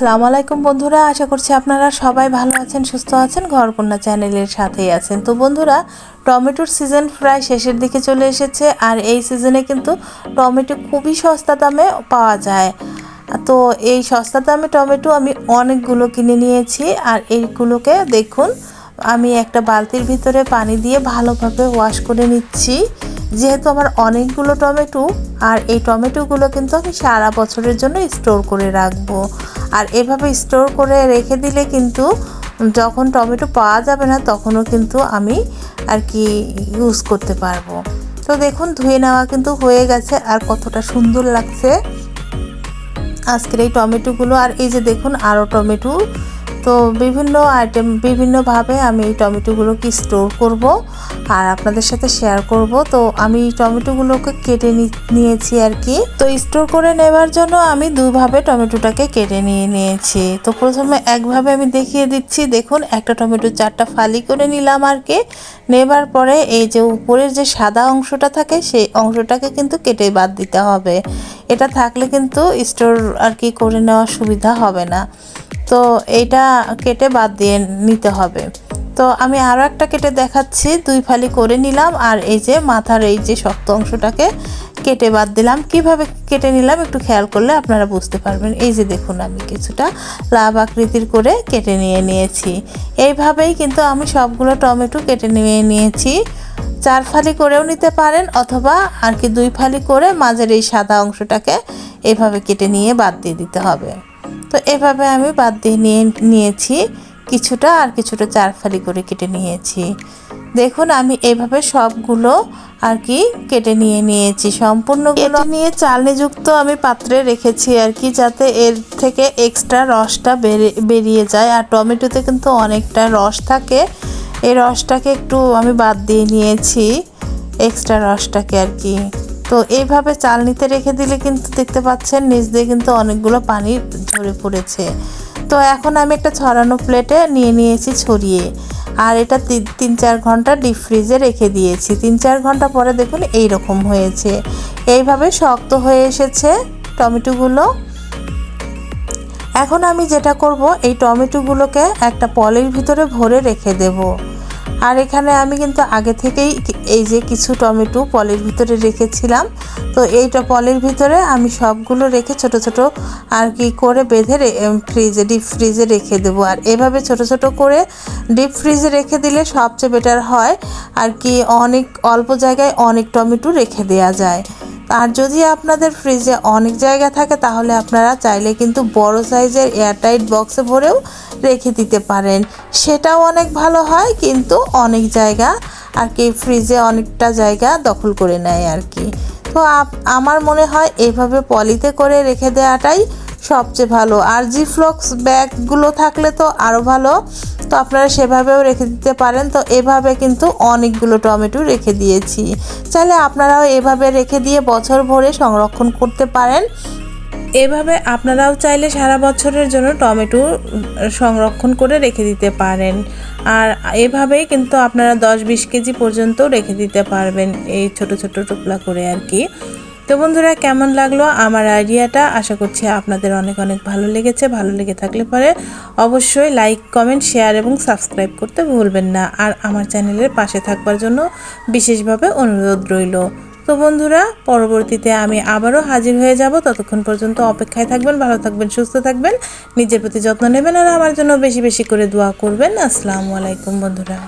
আসসালামু আলাইকুম বন্ধুরা, আশা করছি আপনারা সবাই ভালো আছেন, সুস্থ আছেন, ঘরকন্যা চ্যানেলের সাথেই আছেন। তো বন্ধুরা, টমেটোর সিজন প্রায় শেষের দিকে চলে এসেছে আর এই সিজনে কিন্তু টমেটো খুবই সস্তা দামে পাওয়া যায়। তো এই সস্তা দামে টমেটো আমি অনেকগুলো কিনে নিয়েছি আর এইগুলোকে দেখুন, আমি একটা বালতির ভিতরে পানি দিয়ে ভালোভাবে ওয়াশ করে নিচ্ছি। যেহেতু আমার অনেকগুলো টমেটো, আর এই টমেটোগুলো কিন্তু আমি সারা বছরের জন্য স্টোর করে রাখব। আর এভাবে স্টোর করে রেখে দিলে কিন্তু যখন টমেটো পাওয়া যাবে না, তখনও কিন্তু আমি আর কি ইউজ করতে পারব। তো দেখুন, ধুয়ে নেওয়া কিন্তু হয়ে গেছে, আর কতটা সুন্দর লাগছে। আজকের এই টমেটোগুলো, আর এই যে দেখুন, আরও টমেটো তো বিভিন্ন আইটেম বিভিন্নভাবে আমি এই টমেটোগুলোকে স্টোর করব আর আপনাদের সাথে শেয়ার করব। তো আমি টমেটোগুলোকে কেটে নিয়েছি আর কি। তো স্টোর করে নেবার জন্য আমি দুভাবে টমেটোটাকে কেটে নিয়ে নিয়েছি। তো প্রথমে একভাবে আমি দেখিয়ে দিচ্ছি, দেখুন একটা টমেটো চারটা ফালি করে নিলাম আর কি। নেবার পরে এই যে উপরের যে সাদা অংশটা থাকে, সেই অংশটাকে কিন্তু কেটে বাদ দিতে হবে। এটা থাকলে কিন্তু স্টোর আর কি করে নেওয়ার সুবিধা হবে না। তো এইটা কেটে বাদ দিয়ে নিতে হবে। তো আমি আরও একটা কেটে দেখাচ্ছি। দুই ফালি করে নিলাম আর এই যে মাথার এই যে শক্ত অংশটাকে কেটে বাদ দিলাম। কীভাবে কেটে নিলাম একটু খেয়াল করলে আপনারা বুঝতে পারবেন। এই যে দেখুন আমি কিছুটা লাভ আকৃতির করে কেটে নিয়ে নিয়েছি। এইভাবেই কিন্তু আমি সবগুলো টমেটো কেটে নিয়ে নিয়েছি। চার ফালি করেও নিতে পারেন অথবা আর কি দুই ফালি করে মাঝের এই সাদা অংশটাকে এভাবে কেটে নিয়ে বাদ দিয়ে দিতে হবে। তো এভাবে আমি বাদ দিয়ে নিয়ে নিয়েছি কিছুটা আর কিছুটা চার ফালি করে কেটে নিয়েছি। দেখুন আমি এভাবে সবগুলো আর কি কেটে নিয়ে নিয়েছি। সম্পূর্ণ কেটে নিয়ে চালনিযুক্ত আমি পাত্রে রেখেছি আর কি, যাতে এর থেকে এক্সট্রা রসটা বেরিয়ে যায়। আর টমেটোতে কিন্তু অনেকটা রস থাকে। এই রসটাকে একটু আমি বাদ দিয়ে নিয়েছি এক্সট্রা রসটাকে আর কি। তো এইভাবে চালনিতে রেখে দিলে কিন্তু দেখতে পাচ্ছেন, নিচ দিয়ে কিন্তু অনেকগুলো পানি ঝরে পড়েছে। তো এখন আমি একটা ছড়ানো প্লেটে নিয়ে নিয়েছি ছড়িয়ে। আর এটা তিন চার ঘণ্টা ডিপ ফ্রিজে রেখে দিয়েছি। তিন চার ঘণ্টা পরে দেখুন এই রকম হয়েছে। এইভাবে শক্ত হয়ে এসেছে টমেটোগুলো। এখন আমি যেটা করব, এই টমেটোগুলোকে একটা পলের ভিতরে ভরে রেখে দেবো। আর এখানে আমি কিন্তু আগে থেকেই এই যে কিছু টমেটো পলের ভিতরে রেখেছিলাম। তো এইটা পলের ভিতরে আমি সবগুলো রেখে ছোট ছোট আর কি করে বেঁধে ফ্রিজে ডিপ ফ্রিজে রেখে দেবো। আর এভাবে ছোট ছোট করে ডিপ ফ্রিজে রেখে দিলে সবচেয়ে বেটার হয়। আর কি অনেক অল্প জায়গায় অনেক টমেটো রেখে দেওয়া যায়। আর যদি আপনাদের ফ্রিজে অনেক জায়গা থাকে, তাহলে আপনারা চাইলে কিন্তু বড় সাইজের এয়ারটাইট বক্সে ভরেও রেখে দিতে পারেন। সেটাও অনেক ভালো হয়, কিন্তু অনেক জায়গা আর কি ফ্রিজে অনেকটা জায়গা দখল করে নেয় আর কি। তো আমার মনে হয় এভাবে পলিতে করে রেখে দেওয়াটাই সবচেয়ে ভালো। আর জি ফ্লক্স ব্যাগগুলো থাকলে তো আরও ভালো। তো আপনারা সেভাবেও রেখে দিতে পারেন। তো এভাবে কিন্তু অনেকগুলো টমেটো রেখে দিয়েছি। চাইলে আপনারাও এভাবে রেখে দিয়ে বছর ভরে সংরক্ষণ করতে পারেন। এভাবে আপনারাও চাইলে সারা বছরের জন্য টমেটো সংরক্ষণ করে রেখে দিতে পারেন। আর এভাবেই কিন্তু আপনারা দশ বিশ কেজি পর্যন্ত রেখে দিতে পারবেন এই ছোট ছোট টুকলা করে আর কি। তো বন্ধুরা, কেমন লাগল আমার আইডিয়াটা? আশা করছি আপনাদের অনেক অনেক ভালো লেগেছে। ভালো লেগে থাকলে পরে অবশ্যই লাইক কমেন্ট শেয়ার এবং সাবস্ক্রাইব করতে ভুলবেন না। আর আমার চ্যানেলের পাশে থাকবার জন্য বিশেষভাবে অনুরোধ রইল। তো বন্ধুরা, পরবর্তীতে আমি আবারও হাজির হয়ে যাব। ততক্ষণ পর্যন্ত অপেক্ষায় থাকবেন, ভালো থাকবেন, সুস্থ থাকবেন। নিজের প্রতি যত্ন নেবেন আর আমার জন্য বেশি বেশি করে দোয়া করবেন। আসসালামু আলাইকুম বন্ধুরা।